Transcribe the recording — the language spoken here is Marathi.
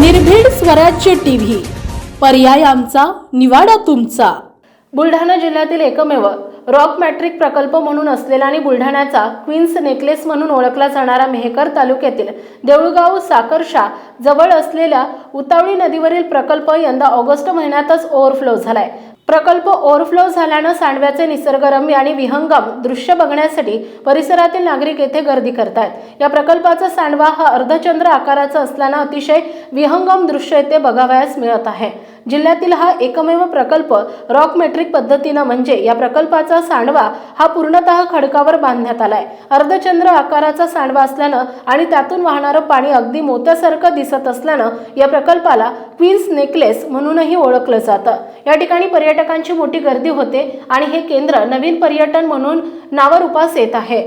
निर्भीड स्वराज्य टीव्ही. पर्याय आमचा निवाडा तुमचा. बुलढाणा जिल्ह्यातील एकमेव रॉक मॅट्रिक प्रकल्प म्हणून असलेला आणि बुलढाण्याचा क्वीन्स नेकलेस म्हणून ओळखला जाणारा मेहकर तालुक्यातील देऊळगाव साकरशा जवळ असलेल्या उतावळी नदीवरील प्रकल्प यंदा ऑगस्ट महिन्यातच ओव्हरफ्लो झालाय. प्रकल्प ओव्हरफ्लो झाल्यानं सांडव्याचे निसर्गरम्य आणि विहंगम दृश्य बघण्यासाठी परिसरातील नागरिक येथे गर्दी करतात या प्रकल्पाचा सांडवा हा अर्धचंद्र आकाराचा असल्यानं अतिशय विहंगम दृश्य येथे बघावयास मिळत आहे. जिल्ह्यातील हा एकमेव प्रकल्प रॉक मेट्रिक पद्धतीनं म्हणजे या प्रकल्पाचा सांडवा हा पूर्णतः खडकावर बांधण्यात आलाय. अर्धचंद्र आकाराचा सांडवा असल्यानं आणि त्यातून वाहणारं पाणी अगदी मोत्यासारखं दिसत असल्यानं या प्रकल्पाला क्वीन्स नेकलेस म्हणूनही ओळखलं जातं. या ठिकाणी पर्यटकांची मोठी गर्दी होते आणि हे केंद्र नवीन पर्यटन म्हणून नावारूपास येत आहे.